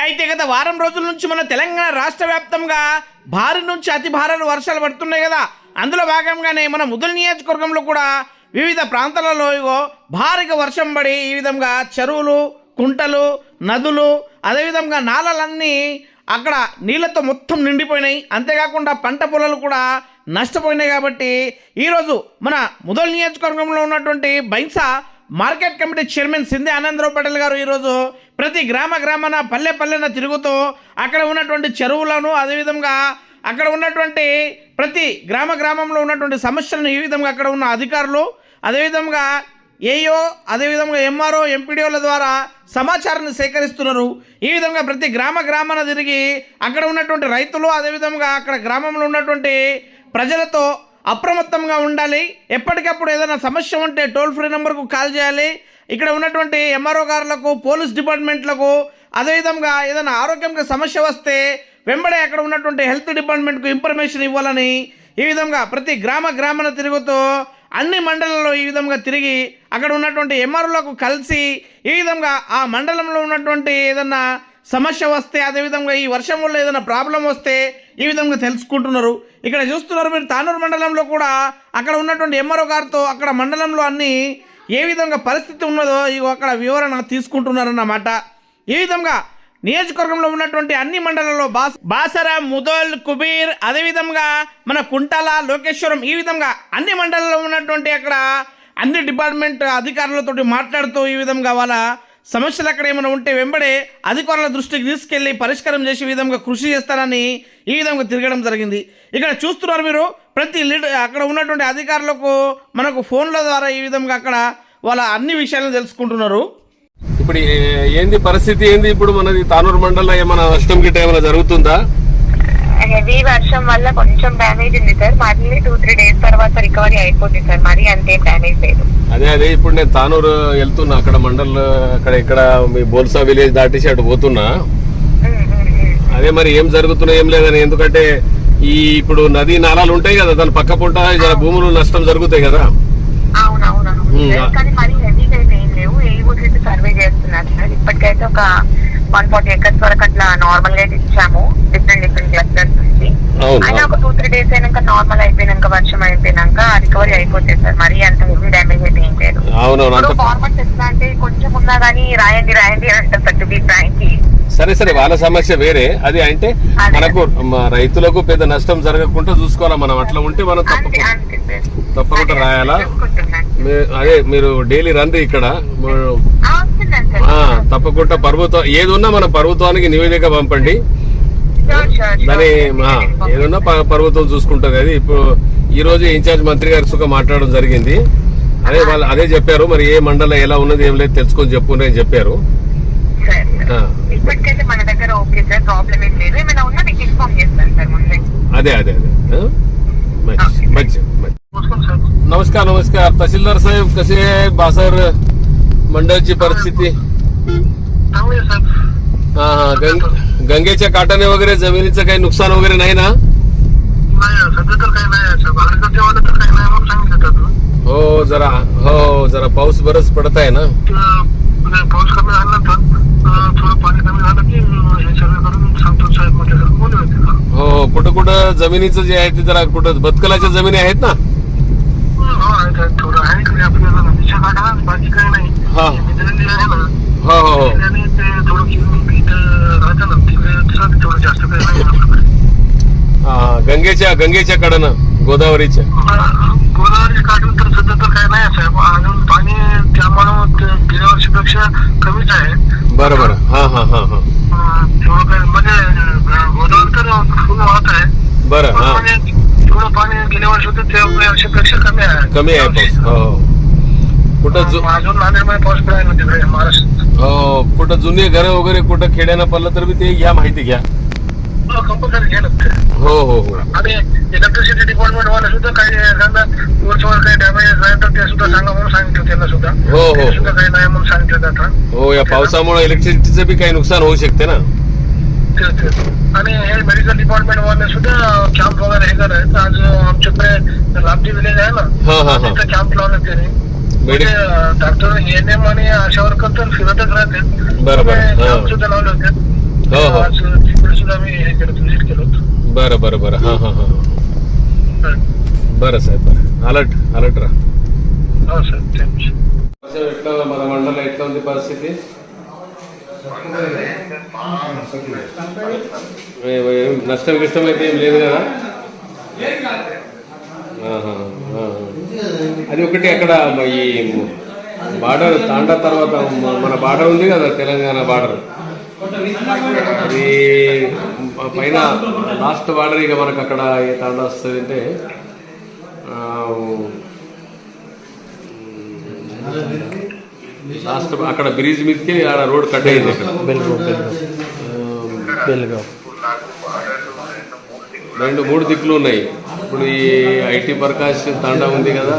అయితే గత వారం రోజుల నుంచి మన తెలంగాణ రాష్ట్ర వ్యాప్తంగా భారీ నుంచి అతి భారీ వర్షాలు పడుతున్నాయి కదా. అందులో భాగంగానే మన ముదల నియోజకవర్గంలో కూడా వివిధ ప్రాంతాలలో ఇగో భారీగా వర్షం పడి ఈ విధంగా చెరువులు కుంటలు నదులు అదేవిధంగా నాలలన్నీ అక్కడ నీళ్ళతో మొత్తం నిండిపోయినాయి. అంతేకాకుండా పంట పొలాలు కూడా నష్టపోయినాయి కాబట్టి ఈరోజు మన ముదల్ నియోజకవర్గంలో ఉన్నటువంటి Bhainsa market committee chairman Shinde Anandrao Patel గారు ఈరోజు ప్రతి గ్రామ గ్రామాన పల్లె పల్లెన తిరుగుతూ అక్కడ ఉన్నటువంటి చెరువులను అదేవిధంగా అక్కడ ఉన్నటువంటి ప్రతి గ్రామ గ్రామంలో ఉన్నటువంటి సమస్యలను ఈ విధంగా అక్కడ ఉన్న అధికారులు అదేవిధంగా ఏయో అదేవిధంగా ఎంఆర్ఓ ఎంపీడీఓల ద్వారా సమాచారాన్ని సేకరిస్తున్నారు. ఈ విధంగా ప్రతి గ్రామ గ్రామాన తిరిగి అక్కడ ఉన్నటువంటి రైతులు అదేవిధంగా అక్కడ గ్రామంలో ఉన్నటువంటి ప్రజలతో అప్రమత్తంగా ఉండాలి. ఎప్పటికప్పుడు ఏదైనా సమస్య ఉంటే టోల్ ఫ్రీ నెంబర్కు కాల్ చేయాలి. ఇక్కడ ఉన్నటువంటి ఎంఆర్ఓ గారులకు పోలీస్ డిపార్ట్మెంట్లకు అదేవిధంగా ఏదైనా ఆరోగ్యంగా సమస్య వస్తే వెంబడే అక్కడ ఉన్నటువంటి హెల్త్ డిపార్ట్మెంట్కు ఇన్ఫర్మేషన్ ఇవ్వాలని ఈ విధంగా ప్రతి గ్రామ గ్రామాన తిరుగుతూ అన్ని మండలాల్లో ఈ విధంగా తిరిగి అక్కడ ఉన్నటువంటి ఎంఆర్ఓలకు కలిసి ఈ విధంగా ఆ మండలంలో ఉన్నటువంటి ఏదన్నా సమస్య వస్తే అదేవిధంగా ఈ వర్షం వల్ల ఏదైనా ప్రాబ్లం వస్తే ఈ విధంగా తెలుసుకుంటున్నారు. ఇక్కడ చూస్తున్నారు మీరు తానూరు మండలంలో కూడా అక్కడ ఉన్నటువంటి ఎంఆర్ఓ గారితో అక్కడ మండలంలో అన్ని ఏ విధంగా పరిస్థితి ఉన్నదో అక్కడ వివరణ తీసుకుంటున్నారన్నమాట. ఈ విధంగా నియోజకవర్గంలో ఉన్నటువంటి అన్ని మండలాల్లో బాస్ బాసర ముదోల్ కుబీర్ అదేవిధంగా మన కుంటాల లోకేశ్వరం ఈ విధంగా అన్ని మండలాల్లో ఉన్నటువంటి అక్కడ అన్ని డిపార్ట్మెంట్ అధికారులతోటి మాట్లాడుతూ ఈ విధంగా వాళ్ళ సమస్యలు అక్కడ ఏమైనా ఉంటే వెంబడే అధికారుల దృష్టికి తీసుకెళ్ళి పరిష్కారం చేసే విధంగా కృషి చేస్తారని ఈ విధంగా తిరగడం జరిగింది. ఇక్కడ చూస్తున్నారు మీరు ప్రతి లీడర్ అక్కడ ఉన్నటువంటి అధికారులకు మనకు ఫోన్ల ద్వారా ఈ విధంగా అక్కడ వాళ్ళ అన్ని విషయాలను తెలుసుకుంటున్నారు. ఇప్పుడు ఏంది పరిస్థితి ఏంది? ఇప్పుడు మనది తానూరు మండలంలో ఏమైనా నష్టం గిట్ట ఏమైనా జరుగుతుందా? హెవీ వర్షం వల్ల కొంచెం డ్యామేజ్ ఉంది సార్. మళ్ళీ టూ త్రీ డేస్ తర్వాత రికవరీ అయిపోతుంది సార్. మరీ అంతేం డ్యామేజ్ లేదు. అదే అదే ఇప్పుడు నేను తానూరు వెళ్తున్నా. అక్కడ మండల్ అక్కడ ఇక్కడ మీ బోల్సా విలేజ్ దాటేసి అటు పోతున్నా. అదే మరి ఏం జరుగుతున్నా ఏం లేదని. ఎందుకంటే ఈ ఇప్పుడు నదీ నాలాలు ఉంటాయి కదా దాని పక్క పుంట భూములు నష్టం జరుగుతాయి కదా. సర్వే చేస్తున్నారు సార్? ఇప్పటికైతే ఒక వన్ ఫార్టీ ఎకర్స్ వరకు అట్లా నార్మల్గా ఇచ్చాము. డిఫరెంట్ డిఫరెంట్ క్లస్టర్స్ అయినా. ఒక టూ త్రీ డేస్ అయినాక నార్మల్ అయిపోయినాక వర్షం అయిపోయినాక రికవరీ అయిపోతుంది సార్. మరీ అంత హెవీ డ్యామేజ్ అయితే ఏం లేదు. ఇప్పుడు ఫార్మర్స్ ఎట్లా అంటే కొంచెం ఉన్నా కానీ రాయండి రాయండి అంటారు సార్ టు బి ఫ్రాంక్లీ సరే సరే వాళ్ళ సమస్య వేరే. అది అంటే. మనకు రైతులకు పెద్ద నష్టం జరగకుండా చూసుకోవాలా మనం? అట్లా ఉంటే మనం తప్పకుండా తప్పకుండా రాయాలా? అదే మీరు డైలీ రండి ఇక్కడ. తప్పకుండా ప్రభుత్వం ఏది ఉన్నా మన ప్రభుత్వానికి నివేదిక పంపండి. దాని ఆ, ఏదున్నా ప- ప్రభుత్వం చూసుకుంటది అది ఇప్పుడు ఈ రోజు ఇన్ఛార్జ్ మంత్రి గారి సుఖ మాట్లాడడం జరిగింది అదే వాళ్ళు అదే చెప్పారు మరి ఏ మండలం ఎలా ఉన్నది ఏం లేదు తెలుసుకొని చెప్పుకుని అని చెప్పారు సార్, ఆ, ఇప్పటికైతే మన దగ్గర ఓకే సార్ ప్రాబ్లం ఏం లేదు ఏమైనా ఉన్నా మీకు ఇన్ఫార్మ్ చేస్తాను సార్ ముందే అదే అదే అదే ఆ? మంచి మంచి మంచి नमस्कार नमस्कार तहसीलदार साहेब कसे आहे बासर मंडळची परिस्थिती चांगले आहे साहेब हा हा गंग गंगेच्या काठाने वगैरे जमिनीचं काही नुकसान वगैरे नाही ना? नाही सध्या तर काही नाही. तर काही नाही म्हणून सांगितलं होतं. हो जरा हो जरा पाऊस बरंच पडत आहे ना? तर, म्हणजे पाऊस कमी झाला तर अं, थोडं पाणी कमी झालं की अं, हे सगळं करून सांगतो साहेब सर बोलू येते हो कुठं कुठं जमिनीचं जे आहे ते जरा कुठं बदकलाच्या जमिनी आहेत ना? हो आहे साहेब थोडं आहे इकडे आपल्याला नदीच्या काठाला बाकी काही नाही. हा. मित्रांनी आहे ना. हो हो हो. आणि ते थोडं किलोमीटर इथं राहतं ना तिकडे थोडं जास्त काही नाही आपल्याकडे गंगेच्या गंगेच्या कडनं गोदावरीच्या. गोदावरी काढून तर सध्या तर काही नाही साहेब अजून पाणी त्यामुळं गेल्या वर्षीपेक्षा कमीच आहे. बरं बरं हा हा हा. हा थोडं म्हणजे गोदावरी तर फुल वाहत आहे. बरं थोडं पाणी गेल्या वर्षी होतं त्या वर्षीपेक्षा कमी आहे. कमी आहे पाऊस. हो हो. कुठं अजून नांदेडमध्ये पाऊस पडायला तिकडे महाराष्ट्र हो कुठं जुने घर वगैरे कुठं खेड्यानं पडलं तर बी ते घ्या माहिती घ्या. कंपल्सरी घ्यायला लागते हो हो हो. आणि इलेक्ट्रिसिटी डिपार्टमेंट वाले सुद्धा काही वरच्यावर काही डॅमेज आहे तर ते सुद्धा सांगा म्हणून सांगितलं त्यांना सुद्धा. हो, हो. सुद्धा काही नाही म्हणून सांगितलं आता. हो या पावसामुळे इलेक्ट्रिसिटीचं बी काही नुकसान होऊ शकते ना. आणि हे मेडिकल डिपार्टमेंट वाले सुद्धा कॅम्प वगैरे हे करत आज आमच्याकडे लांबची विलेज आहे हा, हा, ना हा. कॅम्प लावले त्यांनी. डॉक्टर ए एन एम आणि आशा वर्कर फिरतच राहते बरोबर सुद्धा लावले होते हो आज तिकडे सुद्धा मी हे केलं विजिट केलं होतं बरं बरं बरं हा हा हा बरं साहेब बरं अलर्ट अलर्ट राहा हो सर थँक्यू ఎట్లా మన మండలం ఎట్లా ఉంది పరిస్థితి నష్టం కష్టం అయితే ఏం లేదు కదా అది ఒకటి అక్కడ ఈ బార్డర్ తాండా తర్వాత మన బార్డర్ ఉంది కదా తెలంగాణ బార్డర్. అది పైన లాస్ట్ బార్డర్ ఇక మనకు అక్కడ ఏ తాండా వస్తుంది అంటే లాస్ట్ అక్కడ బ్రిడ్జ్ మీదకి ఆడ రోడ్ కట్ అయింది అక్కడ. బెల్గావ్ రెండు మూడు దిక్కులు ఉన్నాయి. ఇప్పుడు ఈ ఐటీ ప్రకాష్ తాండా ఉంది కదా.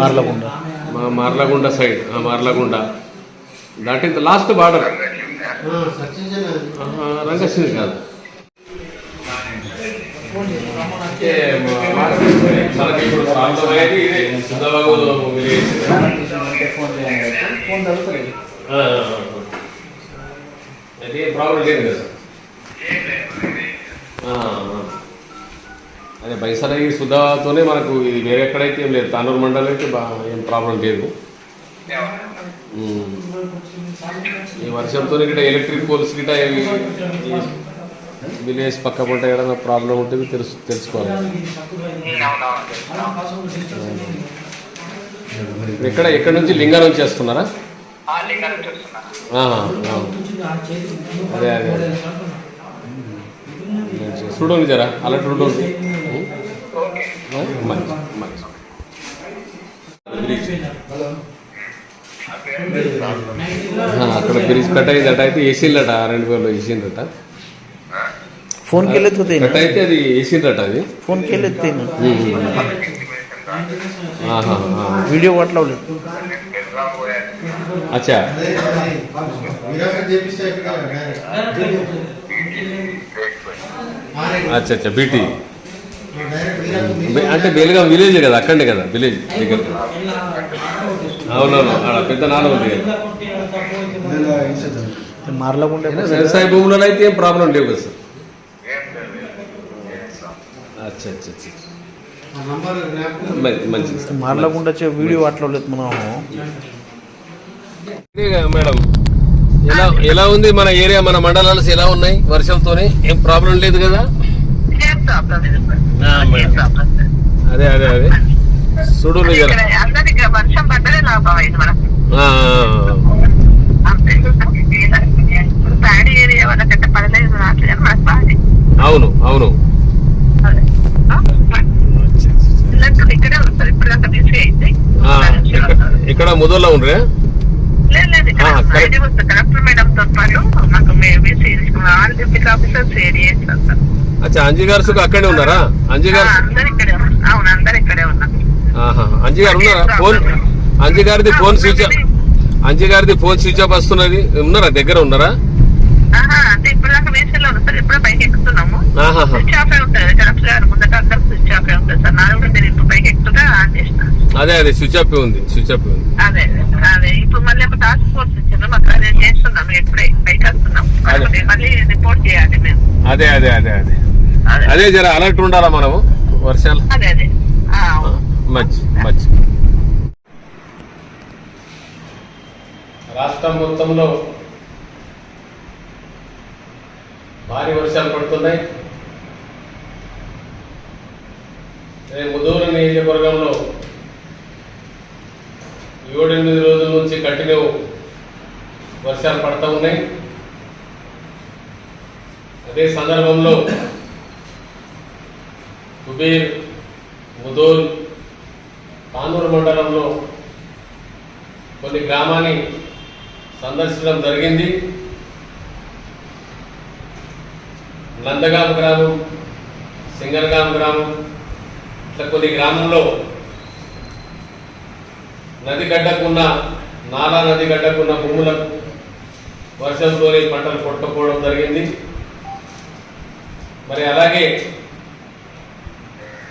మార్లగుండ. మా మార్లగుండ సైడ్ ఆ మార్లగుండ. దాటి లాస్ట్ బార్డర్ రంగశ్రీ కాదు. ప్రాబ్లం లేదు కదా. అదే బైసరాయి సుధాతోనే మనకు ఇది వేరే ఎక్కడైతే ఏం లేదు. తానూరు మండలం అయితే ఏం ప్రాబ్లం లేదు. ఈ వర్షంతో ఇక్కడ ఎలక్ట్రిక్ పోల్స్ గిట్ట ఈ విలేజ్ పక్క పంట ఏదైనా ప్రాబ్లం ఉంటుంది తెలుసు తెలుసుకోవాలి. ఎక్కడ ఎక్కడ నుంచి లింగా నుంచి ఆ. అదే అదే. చూడండి జరా అలా చూడండి మంచి మంచి బ్రిడ్జ్. ఆ, అక్కడ బ్రిడ్జ్ కట్ అయిందట అయితే వేసిందట రెండు వేలు వేసిందట ఫోన్ కెళ్ళి ఎత్తుకుతాయి కట్ అయితే అది వేసిందట అది. ఫోన్ ఆ. వీడియో పట్టలేదు అచ్చా. అచ్చా అచ్చా బీటీ. అంటే బేలుగాం విలేజ్ కదా అక్కడే కదా విలేజ్ దగ్గర. అవునవును పెద్ద నాన్న ఉంది కదా. మార్లగుండ వ్యవసాయ భూములలో అయితే ఏం ప్రాబ్లం లేవు కదా సార్. అచ్చా అచ్చా అచ్చా. వచ్చే వీడియో మనం ఇదే మేడం. ఎలా ఎలా ఉంది మన ఏరియా మన మండలాలు ఎలా ఉన్నాయి వర్షంతోనే? ఏం ప్రాబ్లం లేదు కదా? అదే అదే అదే చూడు వర్షం పడ్డదే లాభం అయింది. అవును అవును. ఇక్కడే ముదోల్లో ఉండరే? కలెక్టర్ మేడం తో పాటు మాకు బీసీ ఆల్ డిప్యూటీ అచ్చా అంజీ గారు సుఖ అక్కడే ఉన్నారా? అంజీ గారు అందరు ఇక్కడే అవును అందరు ఇక్కడే. అంజీ గారు ఉన్నారా? ఫోన్ అంజీ గారిది ఫోన్ స్విచ్ అంజీ గారిది ఫోన్ స్విచ్ ఆఫ్ వస్తున్నది. ఉన్నారా? దగ్గర ఉన్నారా? అంటే ఇప్పుడు దాకా బీసీలో ఉంది సార్. ఇప్పుడే పైకి ఎక్కుతున్నాము. ఆహాహా. స్విచ్ ఆఫ్ ఉంటుంది. కలెక్టర్ గారు ముందట అందరూ స్విచ్ ఆఫ్ ఉంటుంది సార్. కూడా మీరు ఇప్పుడు పైకి ఎక్కుతుంటే ఆన్ చేసిన అదే అదే స్విచ్ ఆఫ్ ఉంది. స్విచ్ ఆఫ్ ఉంది. అదే ఇప్పుడు మళ్ళీ ఒక టాస్క్ ఫోర్స్ ఇచ్చారు మాకు అదే చేస్తున్నాం ఇప్పుడే పైకి వస్తున్నాం అదే. అదే అదే అదే అదే. జర అలర్ట్ ఉండాలా మనము? వర్షాలు. మంచి మంచి. రాష్ట్రం మొత్తంలో భారీ వర్షాలు పడుతున్నాయి. ముదూరు నియోజకవర్గంలో ఏడెనిమిది రోజుల నుంచి కంటిన్యూ వర్షాలు పడుతూ ఉన్నాయి. అదే సందర్భంలో కుబీర్ ముదోల్ పానూరు మండలంలో కొన్ని గ్రామాన్ని సందర్శించడం జరిగింది. నందగాం గ్రామం సింగర్గాం గ్రామం ఇట్లా కొన్ని గ్రామంలో నది గడ్డకున్న నాలా నది గడ్డకున్న భూములకు వర్షంతోనే పంటలు కొట్టుకోవడం జరిగింది. మరి అలాగే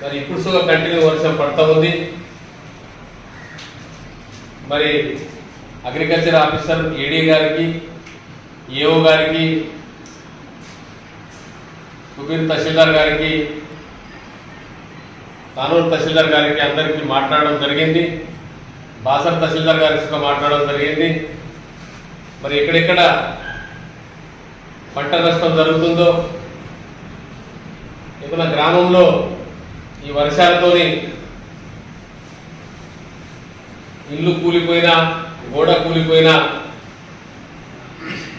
మరి ఇప్పుడు సుగా కంటిన్యూ వర్షం పడతా ఉంది. మరి అగ్రికల్చర్ ఆఫీసర్ ఏడీ గారికి ఏఓ గారికి సుబీర్ తహసీల్దార్ గారికి కానూరు తహసీల్దార్ గారికి అందరికీ మాట్లాడడం జరిగింది. బాసర్ తహసీల్దార్ గారికి మాట్లాడడం జరిగింది. మరి ఎక్కడెక్కడ పంట నష్టం జరుగుతుందో ఏదైనా గ్రామంలో ఈ వర్షాలతోని ఇల్లు కూలిపోయినా గోడ కూలిపోయినా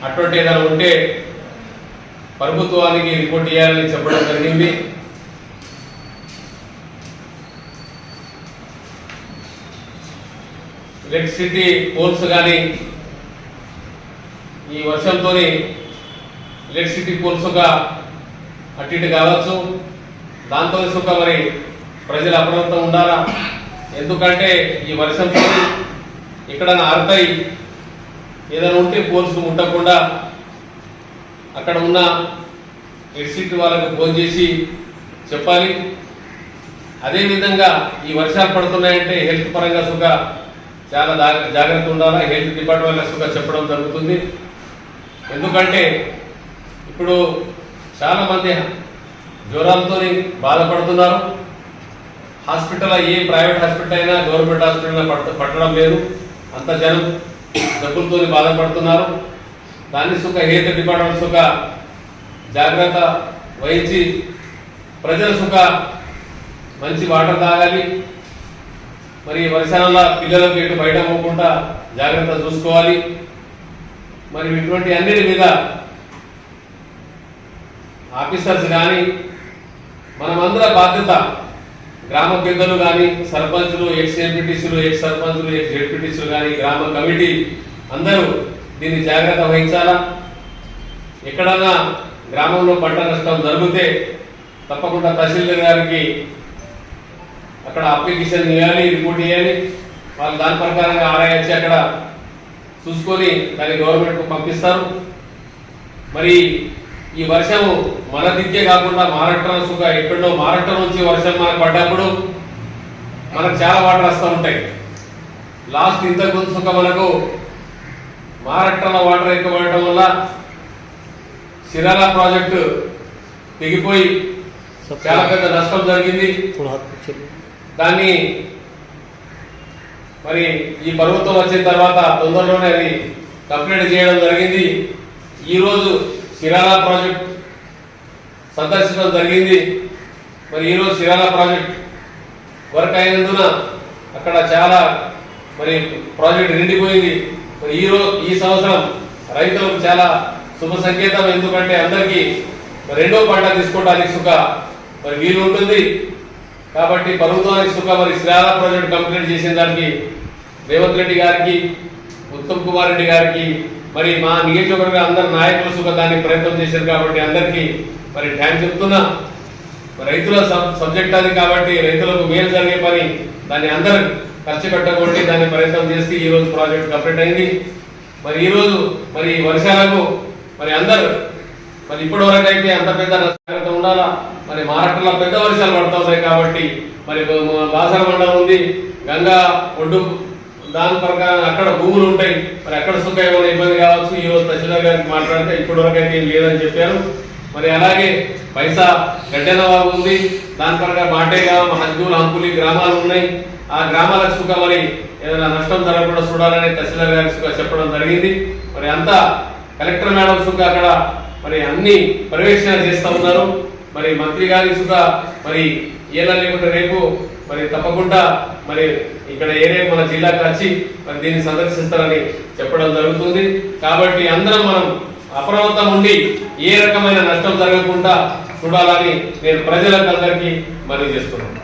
అటువంటి ఏదైనా ఉంటే ప్రభుత్వానికి రిపోర్ట్ చేయాలని చెప్పడం జరిగింది. ఎలక్ట్రిసిటీ పోల్స్ కానీ ఈ వర్షంతో ఎలక్ట్రిసిటీ పోల్స్గా అటు ఇటు కావచ్చు. దాంతో సుఖ మరి ప్రజలు అప్రమత్తం ఉండాలా? ఎందుకంటే ఈ వర్షం ఇక్కడ ఆరుతాయి ఏదైనా ఉంటే పోల్స్ ఉండకుండా అక్కడ ఉన్న ఎలక్ట్రిసిటీ వాళ్ళకు ఫోన్ చేసి చెప్పాలి. అదేవిధంగా ఈ వర్షాలు పడుతున్నాయంటే హెల్త్ పరంగా సుఖ చాలా జాగ్రత్త ఉండాలా? హెల్త్ డిపార్ట్మెంట్ సుఖ చెప్పడం జరుగుతుంది. ఎందుకంటే ఇప్పుడు చాలా మంది జ్వరాలతో బాధపడుతున్నారు. హాస్పిటల్ ఏ ప్రైవేట్ హాస్పిటల్ అయినా గవర్నమెంట్ హాస్పిటల్ పట్టడం లేదు. అంత జనం డబ్బులతో బాధపడుతున్నారు. దాన్ని సుఖ హెల్త్ డిపార్ట్మెంట్ సుఖ జాగ్రత్త వహించి ప్రజల సుఖ మంచి వాటర్ తాగాలి. మరి వర్షాలలో పిల్లలకు ఎటు బయట పోకుండా జాగ్రత్త చూసుకోవాలి. మరి ఇటువంటి అన్నిటి మీద ఆఫీసర్స్ కానీ మనమందర బాధ్యత గ్రామ పెద్దలు కానీ సర్పంచులు ఎక్స్ ఎంపీటీసీలు ఎక్స్ సర్పంచులు ఎక్స్ ఎంపీటీసీలు కానీ గ్రామ కమిటీ అందరూ దీన్ని జాగ్రత్త వహించాలా? ఎక్కడన్నా గ్రామంలో పంట నష్టం జరిగితే తప్పకుండా తహసీల్దార్ గారికి అక్కడ అప్లికేషన్ ఇవ్వాలి రిపోర్ట్ ఇవ్వాలి. వాళ్ళు దాని ప్రకారంగా ఆరాయించి అక్కడ చూసుకొని దాన్ని గవర్నమెంట్కు పంపిస్తారు. మరి ఈ వర్షము మన దిక్కే కాకుండా మహారాష్ట్ర సుఖ ఎక్కడో మారటం నుంచి వర్షం మనకు పడ్డప్పుడు మనకు చాలా వాటర్ వస్తూ ఉంటాయి. లాస్ట్ ఇంతకు సుఖ మనకు మహారాష్ట్రలో వాటర్ ఎక్కువ పడటం వల్ల సిరాలా ప్రాజెక్టు తెగిపోయి చాలా పెద్ద నష్టం జరిగింది. దాన్ని మరి ఈ పర్వతం వచ్చిన తర్వాత తొందరలోనే అది కంప్లీట్ చేయడం జరిగింది. ఈరోజు సిరాల ప్రాజెక్ట్ సందర్శించడం జరిగింది. మరి ఈరోజు సిరాలా ప్రాజెక్ట్ వర్క్ అయినందున అక్కడ చాలా మరి ప్రాజెక్ట్ నిండిపోయింది. మరి ఈ రోజు ఈ సంవత్సరం రైతులకు చాలా శుభ సంకేతం. ఎందుకంటే అందరికీ రెండో పంట తీసుకోవడానికి సుఖ మరి వీలు ఉంటుంది. కాబట్టి ప్రభుత్వానికి సుఖ. మరి శిరాలా ప్రాజెక్ట్ కంప్లీట్ చేసిన దానికి రేవంత్ రెడ్డి గారికి ఉత్తమ్ కుమార్ రెడ్డి గారికి మరి మా నియోజకవర్గ అందరు నాయకులు సుఖ దానికి ప్రయత్నం చేశారు కాబట్టి అందరికీ మరి థ్యాంక్స్ చెప్తున్నా. రైతుల సబ్- సబ్జెక్ట్ అది కాబట్టి రైతులకు మేలు జరిగే పని దాన్ని అందరు ఖర్చు పెట్టకూడదు దాన్ని ప్రయత్నం చేసి ఈ రోజు ప్రాజెక్ట్ కంప్లీట్ అయింది. మరి ఈ రోజు మరి ఈ వర్షాలకు మరి అందరు మరి ఇప్పటి వరకు అయితే అంత పెద్ద జాగ్రత్త ఉండాలా? మరి మహారాష్ట్రలో పెద్ద వర్షాలు పడుతున్నాయి కాబట్టి మరి బాసర మండలం ఉంది గంగా ఒడ్డు దాని ప్రకారం అక్కడ భూములు ఉంటాయి. మరి అక్కడ సుఖ ఏమైనా ఇబ్బంది కావచ్చు ఈ రోజు తహసీల్దార్ గారికి మాట్లాడితే ఇప్పటి వరకు అయితే ఏం లేదని చెప్పారు. మరి అలాగే పైసా గడ్డెనవాగు ఉంది. దాని ప్రకారం మాటేగా హజ్జూలు హంపులి గ్రామాలు ఉన్నాయి. ఆ గ్రామాలకు సుఖ మరి ఏదైనా నష్టం జరగకుండా చూడాలని తహసీల్దార్ గారికి సుఖ చెప్పడం జరిగింది. మరి అంతా కలెక్టర్ మేడం సుఖ అక్కడ మరి అన్ని పర్యవేక్షణ చేస్తూ ఉన్నారు. మరి మంత్రి గారి సుఖ మరి ఏలా లేకుండా రేపు మరి తప్పకుండా మరి ఇక్కడ ఏరియా మన జిల్లాకు వచ్చి మరి దీన్ని సందర్శిస్తారని చెప్పడం జరుగుతుంది. కాబట్టి అందరం మనం అప్రమత్తం ఉండి ఏ రకమైన నష్టం జరగకుండా చూడాలని నేను ప్రజలకు అందరికీ మనవి చేస్తున్నాను.